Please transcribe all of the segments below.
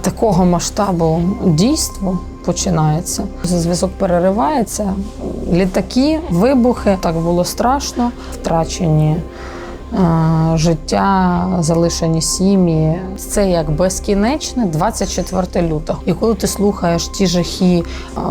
такого масштабу дійство починається. Зв'язок переривається, літаки, вибухи. Так було страшно, втрачені е, життя, залишені сім'ї. Це як безкінечне 24 лютого. І коли ти слухаєш ті жахи е,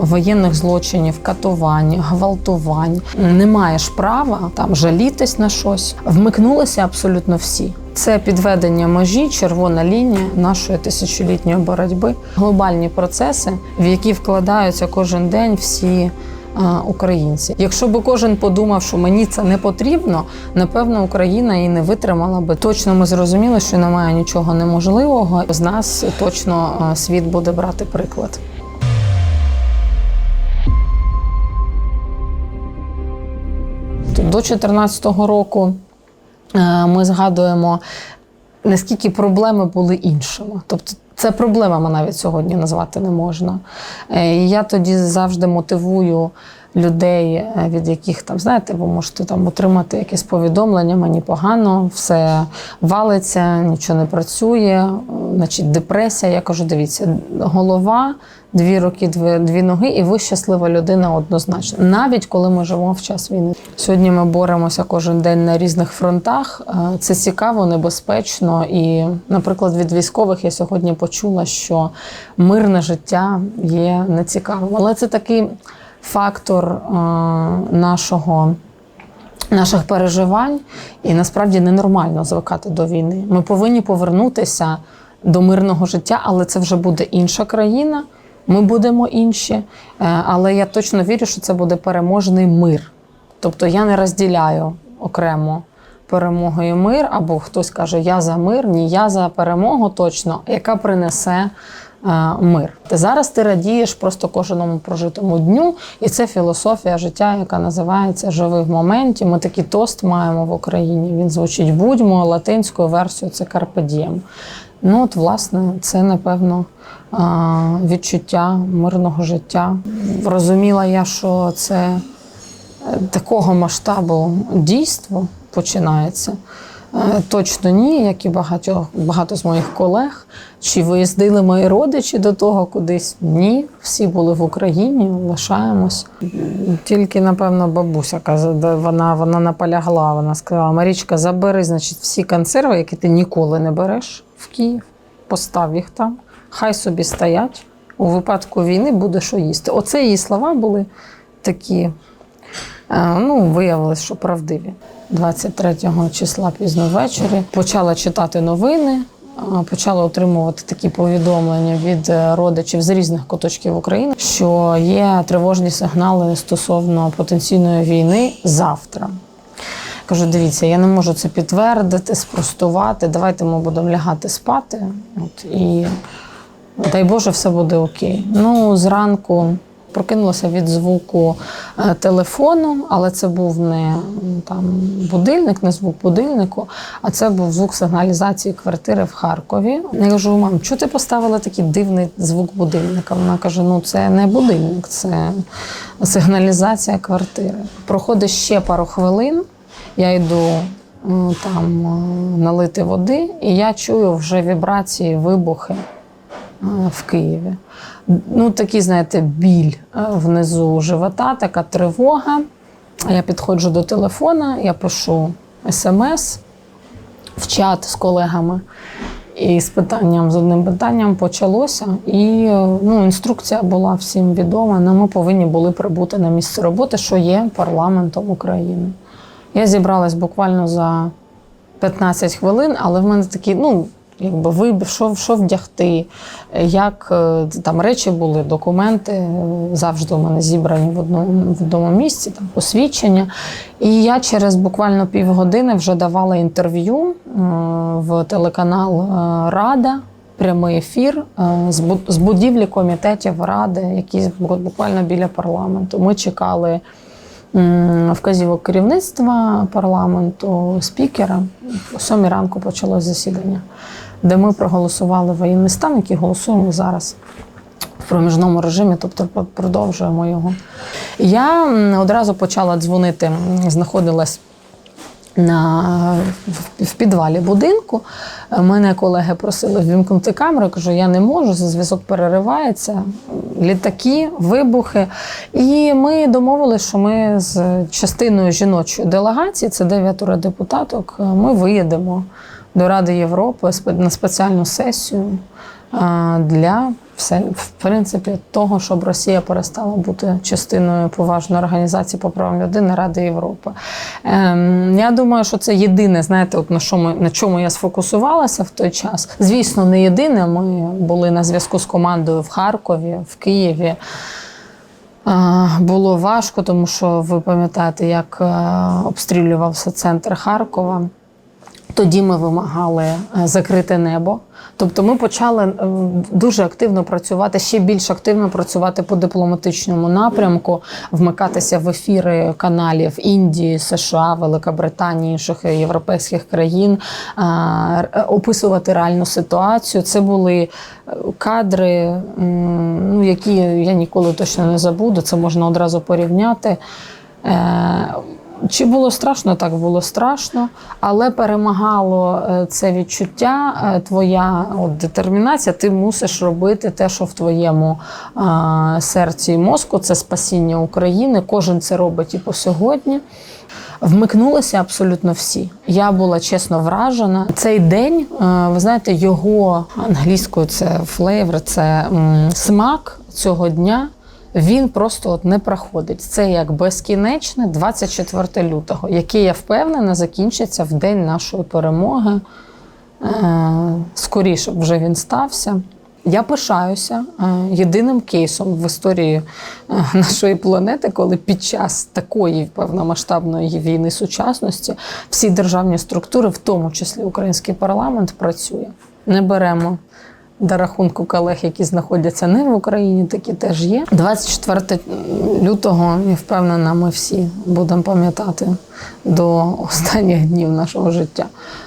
воєнних злочинів, катувань, гвалтувань, не маєш права там жалітись на щось. Вмикнулися абсолютно всі. Це підведення межі, червона лінія нашої тисячолітньої боротьби, глобальні процеси, в які вкладаються кожен день всі а, українці. Якщо би кожен подумав, що мені це не потрібно, напевно, Україна і не витримала би. Точно ми зрозуміли, що немає нічого неможливого. З нас точно а, світ буде брати приклад. До 2014 року е, ми згадуємо, наскільки проблеми були іншими. Тобто це проблемами навіть сьогодні назвати не можна. Е, І я тоді завжди мотивую людей, е, від яких там, знаєте, ви можете там отримати якесь повідомлення, мені погано, все валиться, нічого не працює, е, значить депресія. Я кажу, дивіться, голова, дві руки, дві, дві ноги, і ви щаслива людина однозначно. Навіть коли ми живемо в час війни. Сьогодні ми боремося кожен день на різних фронтах. Е, Це цікаво, небезпечно. І, наприклад, від військових я сьогодні почула, що мирне життя є нецікавим. Але це такий фактор е, нашого. Наших переживань, і насправді ненормально звикати до війни. Ми повинні повернутися до мирного життя, але це вже буде інша країна. Ми будемо інші. Е, Але я точно вірю, що це буде переможний мир. Тобто я не розділяю окремо перемогу і мир, або хтось каже, я за мир, ні, я за перемогу точно, яка принесе мир. Ти зараз ти радієш просто кожному прожитому дню, і це філософія життя, яка називається Живи в моменті. Ми такий тост маємо в Україні. Він звучить будьмо латинською версією це Diem. Ну, от, власне, це напевно е, відчуття мирного життя. Розуміла я, що це е, такого масштабу дійство починається. Е, Точно ні, як і багато, багато з моїх колег. Чи виїздили мої родичі до того кудись? Ні, всі були в Україні, лишаємось. Тільки, напевно, бабуся каза- вона, вона наполягла. Вона сказала: Марічка, забери значить, всі консерви, які ти ніколи не береш в Київ, постав їх там, хай собі стоять. У випадку війни буде що їсти. Оце її слова були такі Ну, виявилось, що правдиві. 23 числа пізно ввечері почала читати новини, е, почала отримувати такі повідомлення від е, родичів з різних куточків України, що є тривожні сигнали стосовно потенційної війни завтра. Кажу, дивіться, я не можу це підтвердити, спростувати. Давайте ми будемо лягати спати. От, і дай Боже, все буде окей. Ну, зранку прокинулася від звуку е, телефону, але це був не там будильник, не звук будильнику, а це був звук сигналізації квартири в Харкові. Я кажу, мам, чого ти поставила такий дивний звук будильника? Вона каже: ну це не будильник, це сигналізація квартири. Проходить ще пару хвилин. Я йду там е, налити води, і я чую вже вібрації, вибухи е, в Києві. Ну, такий, знаєте, біль е, внизу живота, така тривога. Я підходжу до телефона, я пишу смс в чат з колегами. І з питанням, з одним питанням почалося. І е, ну, інструкція була всім відома. Ну, Ми повинні були прибути на місце роботи, що є парламентом України. Я зібралась буквально за 15 хвилин, але в мене такі, ну, якби вибір, що, що вдягти, як е, там речі були, документи е, завжди у мене зібрані в одному, в одному місці, там посвідчення. І я через буквально півгодини вже давала інтерв'ю е, в телеканал Рада. Прямий ефір з будівлі комітетів ради, які буквально біля парламенту. Ми чекали вказівок керівництва парламенту, спікера. О сьомій ранку почалось засідання, де ми проголосували воєнний стан, який голосуємо зараз в проміжному режимі, тобто про- продовжуємо його. Я одразу почала дзвонити, знаходилась на, в, підвалі будинку. Мене колеги просили ввімкнути камеру. Я кажу, я не можу, зв'язок переривається, літаки, вибухи. І ми домовилися, що ми з частиною жіночої делегації, це дев'ятеро депутаток, ми виїдемо до Ради Європи на спеціальну сесію для все, в принципі, того, щоб Росія перестала бути частиною поважної організації по правам людини Ради Європи. Ем, я думаю, що це єдине, знаєте, от на, що ми, на чому я сфокусувалася в той час. Звісно, не єдине. Ми були на зв'язку з командою в Харкові, в Києві. Було важко, тому що ви пам'ятаєте, як е, обстрілювався центр Харкова. Тоді ми вимагали е, закрити небо. Тобто ми почали е, дуже активно працювати, ще більш активно працювати по дипломатичному напрямку, вмикатися в ефіри каналів Індії, США, Великобританії, інших європейських країн, е, описувати реальну ситуацію. Це були кадри, ну, які я ніколи точно не забуду. Це можна одразу порівняти. Чи було страшно? Так було страшно, але перемагало е, це відчуття, е, твоя от, детермінація. Ти мусиш робити те, що в твоєму е, серці і мозку. Це спасіння України. Кожен це робить і по сьогодні. Вмикнулися абсолютно всі. Я була чесно вражена. Цей день, ви знаєте, його англійською це флейвер, це смак цього дня. Він просто от не проходить. Це як безкінечне 24 лютого, яке я впевнена закінчиться в день нашої перемоги. Е, Скоріше вже він стався. Я пишаюся е, єдиним кейсом в історії е, нашої планети, коли під час такої повномасштабної війни сучасності всі державні структури, в тому числі український парламент, працює. Не беремо до рахунку колег, які знаходяться не в Україні, такі теж є. 24 лютого, я впевнена, ми всі будемо пам'ятати до останніх днів нашого життя.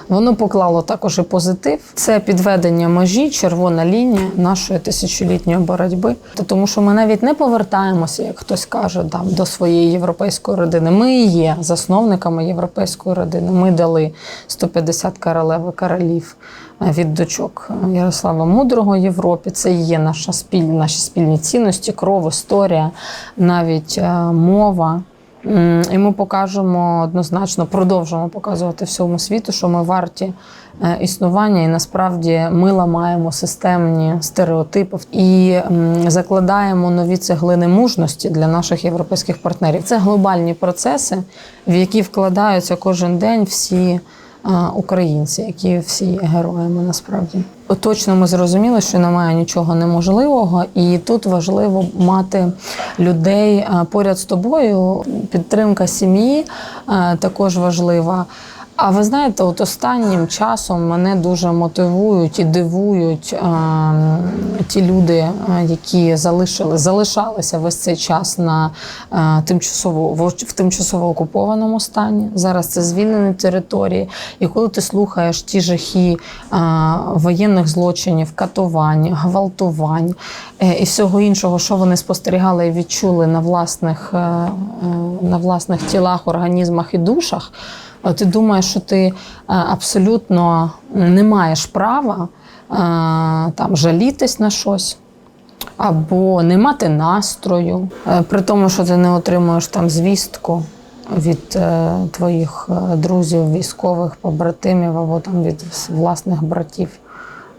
Воно поклало також і позитив. Це підведення межі, червона лінія нашої тисячолітньої боротьби. Тому що ми навіть не повертаємося, як хтось каже, там до своєї європейської родини. Ми є засновниками європейської родини. Ми дали 150 королев і королів е, від дочок Ярослава Мудрого Європі. Це і є наша спільна, наші спільні цінності, кров, історія, навіть е, мова. І ми покажемо однозначно, продовжимо показувати всьому світу, що ми варті е, існування, і насправді ми ламаємо системні стереотипи і закладаємо нові цеглини мужності для наших європейських партнерів. Це глобальні процеси, в які вкладаються кожен день всі українці, які всі героями насправді. Точно ми зрозуміли, що немає нічого неможливого, і тут важливо мати людей поряд з тобою. Підтримка сім'ї також важлива. А ви знаєте, от останнім часом мене дуже мотивують і дивують а, ті люди, які залишили, залишалися весь цей час на а, тимчасово в, в тимчасово окупованому стані. Зараз це звільнені території. І коли ти слухаєш ті жахи а, воєнних злочинів, катувань, гвалтувань е, і всього іншого, що вони спостерігали і відчули на власних, е, е, на власних тілах, організмах і душах. Ти думаєш, що ти е, абсолютно не маєш права е, там жалітись на щось. Або не мати настрою, Е, при тому, що ти не отримуєш там звістку від твоїх друзів, військових, побратимів, або там від власних братів,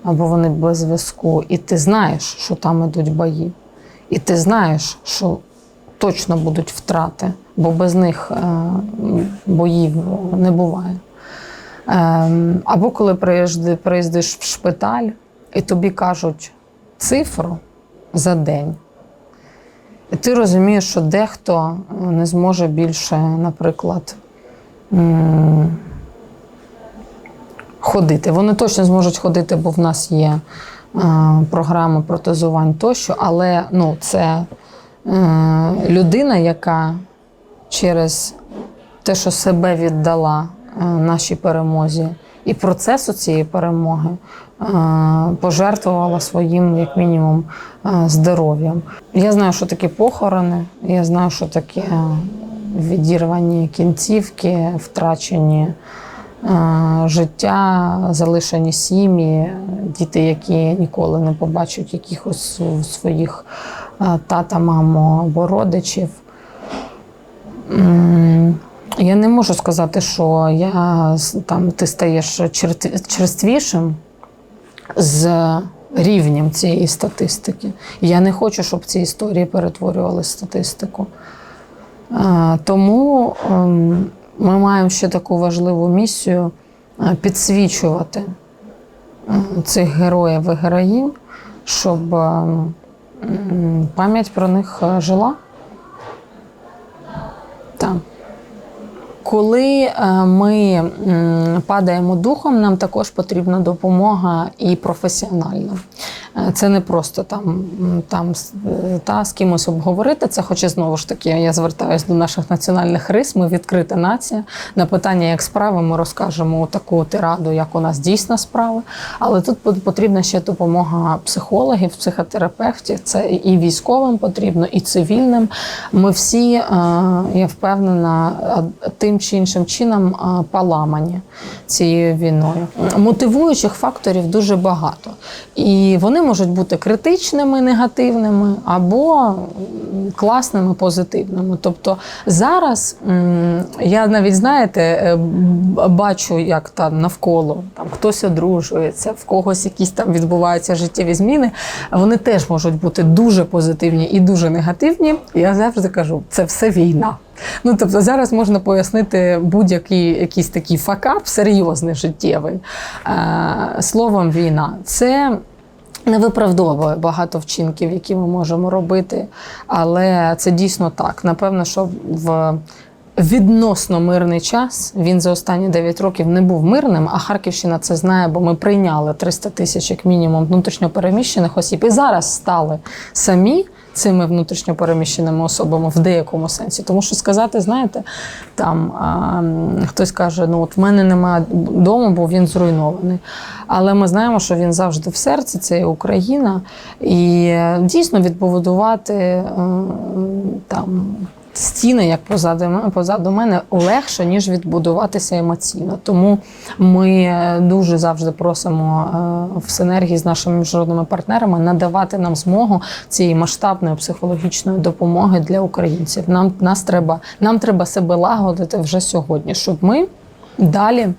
або вони без зв'язку. І ти знаєш, що там ідуть бої. І ти знаєш, що точно будуть втрати, бо без них е, боїв не буває. Ем, Або коли приїздиш в шпиталь і тобі кажуть цифру за день, і ти розумієш, що дехто не зможе більше, наприклад, ходити. Вони точно зможуть ходити, бо в нас є е, програма протезувань тощо, але ну, це людина, яка через те, що себе віддала е, нашій перемозі, і процесу цієї перемоги е, пожертвувала своїм, як мінімум, е, здоров'ям. Я знаю, що таке похорони, я знаю, що таке відірвані кінцівки, втрачені життя, залишені сім'ї, діти, які ніколи не побачать якихось своїх тата, маму або родичів. Я не можу сказати, що я там ти стаєш черствішим з рівнем цієї статистики. Я не хочу, щоб ці історії перетворювали статистику. Тому ем, ми маємо ще таку важливу місію е, підсвічувати цих героїв і героїнь, щоб ем, пам'ять про них е, жила. Так. Коли е, ми падаємо духом, нам також потрібна допомога і професіональна. Це не просто там, там та, з кимось обговорити. Це, хоча знову ж таки, я звертаюся до наших національних рис. Ми відкрита нація. На питання, як справи, ми розкажемо таку тираду, як у нас дійсно справи. Але тут потрібна ще допомога психологів, психотерапевтів. Це і військовим потрібно, і цивільним. Ми всі, е, я впевнена, тим чи іншим чином е, поламані цією війною. Мотивуючих факторів дуже багато. І вони можуть бути критичними, негативними або класними, позитивними. Тобто зараз я навіть знаєте, е, бачу, як там навколо там хтось одружується, в когось якісь там відбуваються життєві зміни. Вони теж можуть бути дуже позитивні і дуже негативні. Я завжди кажу, це все війна. Ну тобто зараз можна пояснити будь-який якийсь такий факап, серйозний життєвий. Е, словом, війна це. Не виправдовує багато вчинків, які ми можемо робити, але це дійсно так. Напевно, що в відносно мирний час він за останні 9 років не був мирним, а Харківщина це знає, бо ми прийняли 300 тисяч як мінімум внутрішньопереміщених осіб і зараз стали самі цими внутрішньопереміщеними особами в деякому сенсі. Тому що сказати, знаєте, там а, хтось каже: ну от в мене немає дому, бо він зруйнований. Але ми знаємо, що він завжди в серці, це є Україна, і е, дійсно відбудувати е, там. Стіни, як позаду, позаду мене, легше, ніж відбудуватися емоційно. Тому ми е, дуже завжди просимо е, в синергії з нашими міжнародними партнерами надавати нам змогу цієї масштабної психологічної допомоги для українців. Нам нас треба, нам треба себе лагодити вже сьогодні, щоб ми далі.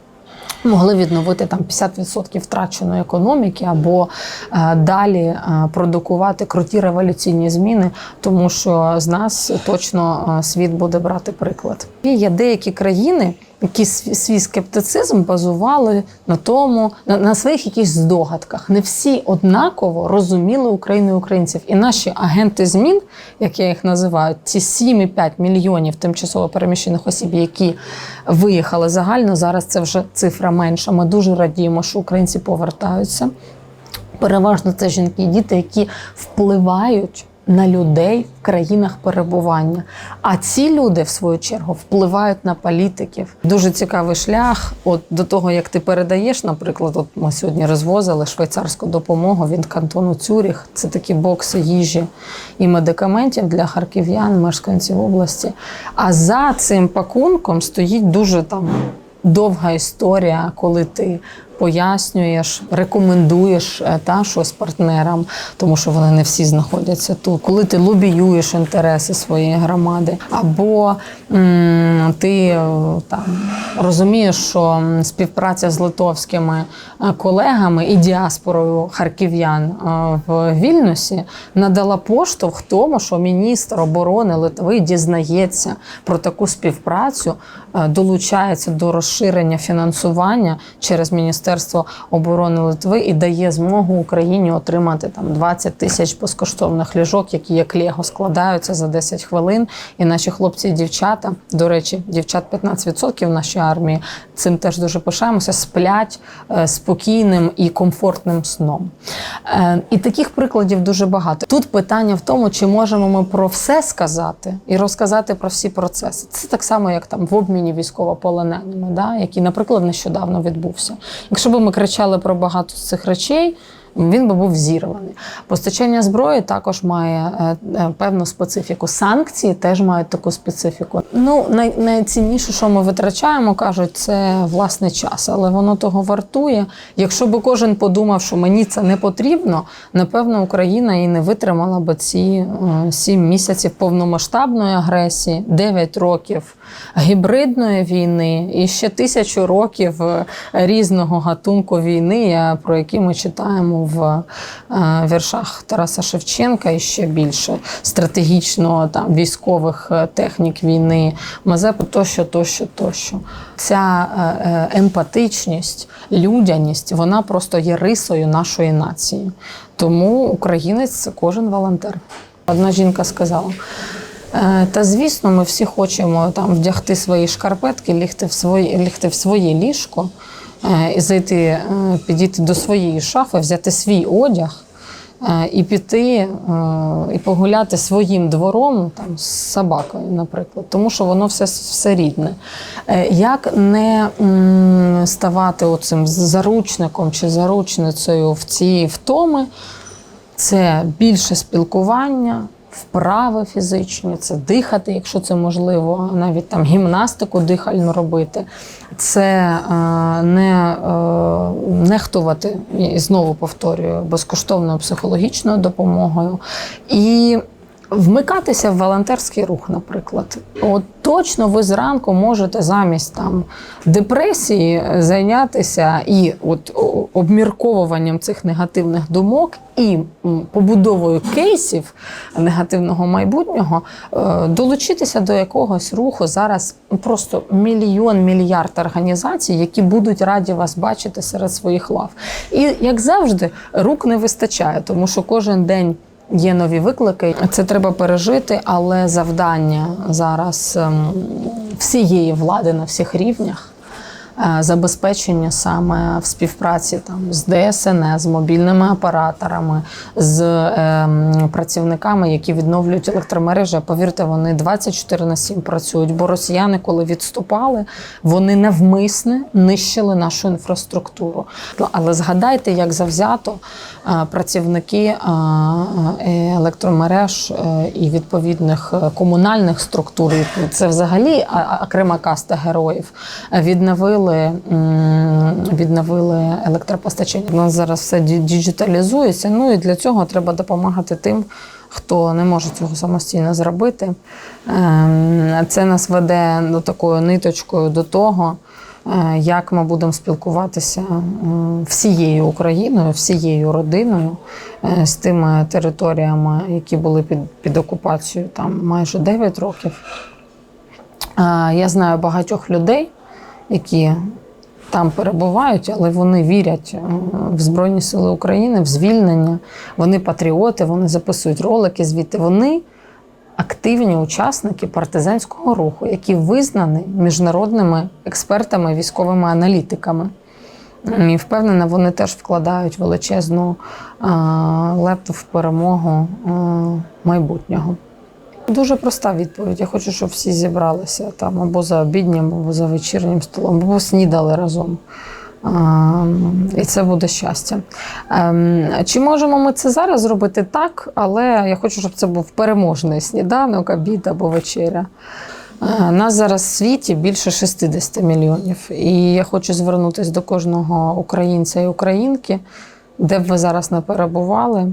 Могли відновити там 50% втраченої економіки або е, далі е, продукувати круті революційні зміни, тому що з нас точно е, світ буде брати приклад. І є деякі країни, які свій скептицизм базували на тому, на, на своїх якихось здогадках. Не всі однаково розуміли Україну і українців. І наші агенти змін, як я їх називаю, ці 7,5 мільйонів тимчасово переміщених осіб, які виїхали загально. Зараз це вже цифра менша. Ми дуже радіємо, що українці повертаються. Переважно це жінки і діти, які впливають на людей в країнах перебування. А ці люди, в свою чергу, впливають на політиків. Дуже цікавий шлях. От до того, як ти передаєш, наприклад, от ми сьогодні розвозили швейцарську допомогу від кантону Цюріх. Це такі бокси їжі і медикаментів для харків'ян, мешканців області. А за цим пакунком стоїть дуже там довга історія, коли ти пояснюєш, рекомендуєш е, та щось партнерам, тому що вони не всі знаходяться тут. Коли ти лобіюєш інтереси своєї громади, або м, ти е, там розумієш, що співпраця з литовськими е, колегами і діаспорою харків'ян в Вільнюсі надала поштовх тому, що міністр оборони Литви дізнається про таку співпрацю, долучається до розширення фінансування через Міністерство оборони Литви і дає змогу Україні отримати там 20 тисяч безкоштовних ліжок, які як Лего складаються за 10 хвилин. І наші хлопці і дівчата, до речі, дівчат 15% в нашій армії, цим теж дуже пишаємося, сплять е, спокійним і комфортним сном. Е, І таких прикладів дуже багато. Тут питання в тому, чи можемо ми про все сказати і розказати про всі процеси. Це так само, як там в обміні військовополоненими, да, який, наприклад, нещодавно відбувся. Якщо б ми кричали про багато з цих речей, він би був зірваний. Постачання зброї також має е, е, певну специфіку. Санкції теж мають таку специфіку. Ну, най, найцінніше, що ми витрачаємо, кажуть, це власний час, але воно того вартує. Якщо би кожен подумав, що мені це не потрібно, напевно, Україна і не витримала би ці е, сім місяців повномасштабної агресії, 9 років гібридної війни і ще тисячу років різного гатунку війни, про які ми читаємо в е, віршах Тараса Шевченка і ще більше стратегічно там військових е, технік війни, Мазепи тощо, тощо, тощо. Ця е, емпатичність, людяність, вона просто є рисою нашої нації. Тому українець це кожен волонтер. Одна жінка сказала. Та звісно, ми всі хочемо там вдягти свої шкарпетки, лігти в своє, лігти в своє ліжко і зайти, е, підійти до своєї шафи, взяти свій одяг е, і піти е, і погуляти своїм двором там, з собакою, наприклад, тому що воно все, все рідне. Е, Як не ставати оцим заручником чи заручницею в цій втоми? Це більше спілкування, вправи фізичні, це дихати, якщо це можливо, навіть там гімнастику дихальну робити. Це е, не е, нехтувати, і знову повторюю, безкоштовною психологічною допомогою. І Вмикатися в волонтерський рух, наприклад. От точно ви зранку можете замість там депресії зайнятися і от обмірковуванням цих негативних думок і побудовою кейсів негативного майбутнього е, долучитися до якогось руху. Зараз просто мільйон мільярд організацій, які будуть раді вас бачити серед своїх лав. І як завжди, рук не вистачає, тому що кожен день. Є нові виклики, це треба пережити, але завдання зараз ем, всієї влади на всіх рівнях забезпечення саме в співпраці там з ДСНС, з мобільними операторами, з ем, працівниками, які відновлюють електромережі. Повірте, вони 24 на 7 працюють. Бо росіяни, коли відступали, вони навмисне нищили нашу інфраструктуру. Але згадайте, як завзято е, працівники е, е, електромереж е, і відповідних е, комунальних структур, це взагалі окрема каста героїв, е, відновили, відновили електропостачання. У нас зараз все діджиталізується. Ну і для цього треба допомагати тим. Хто не може цього самостійно зробити, Ем, це нас веде до такою ниточкою до того, е, як ми будемо спілкуватися всією Україною, всією родиною е, з тими територіями, які були під, під окупацією там майже 9 років. Е, Я знаю багатьох людей, які там перебувають, але вони вірять е, в Збройні Сили України, в звільнення. Вони патріоти, вони записують ролики звідти. Вони активні учасники партизанського руху, які визнані міжнародними експертами, військовими аналітиками. І впевнена, вони теж вкладають величезну е, лепту в перемогу е, майбутнього. Дуже проста відповідь. Я хочу, щоб всі зібралися там або за обіднім, або за вечірнім столом, або снідали разом. І це буде щастя. Ем, Чи можемо ми це зараз зробити так, але я хочу, щоб це був переможний сніданок, обід або вечеря. Е, Нас зараз в світі більше 60 мільйонів. І я хочу звернутися до кожного українця і українки, де б ви зараз не перебували.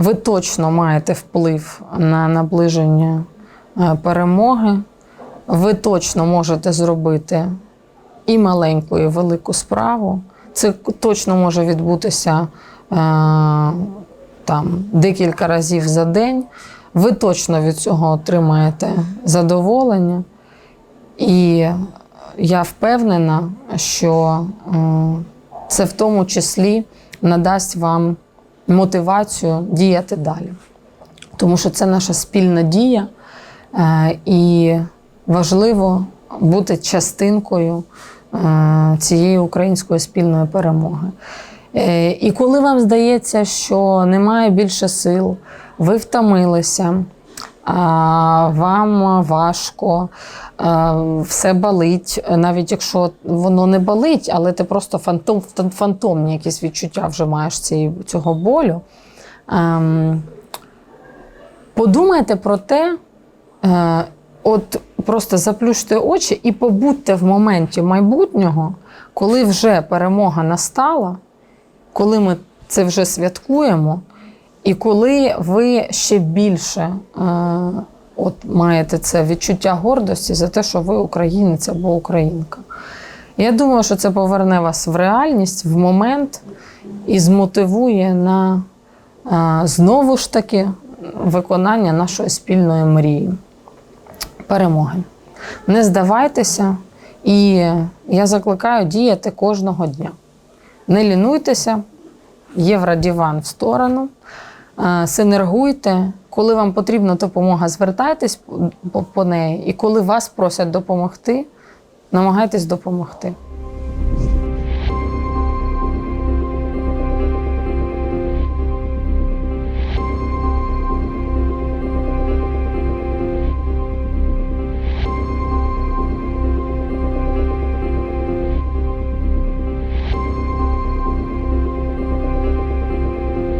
Ви точно маєте вплив на наближення е, перемоги. Ви точно можете зробити і маленьку, і велику справу. Це точно може відбутися е, там декілька разів за день. Ви точно від цього отримаєте задоволення. І я впевнена, що е, це в тому числі надасть вам мотивацію діяти далі. Тому що це наша спільна дія, е, і важливо бути частинкою е, цієї української спільної перемоги. Е, І коли вам здається, що немає більше сил, ви втомилися, вам важко, все болить, навіть якщо воно не болить, але ти просто фантом, фантомні якісь відчуття вже маєш цієї, цього болю. Ем, Подумайте про те, е, от просто заплющте очі і побудьте в моменті майбутнього, коли вже перемога настала, коли ми це вже святкуємо, і коли ви ще більше е, от маєте це відчуття гордості за те, що ви українець або українка. Я думаю, що це поверне вас в реальність, в момент і змотивує на е, знову ж таки виконання нашої спільної мрії перемоги. Не здавайтеся, і я закликаю діяти кожного дня. Не лінуйтеся, євродіван в сторону, е, синергуйте. Коли вам потрібна допомога, звертайтесь по- неї. І коли вас просять допомогти, намагайтесь допомогти.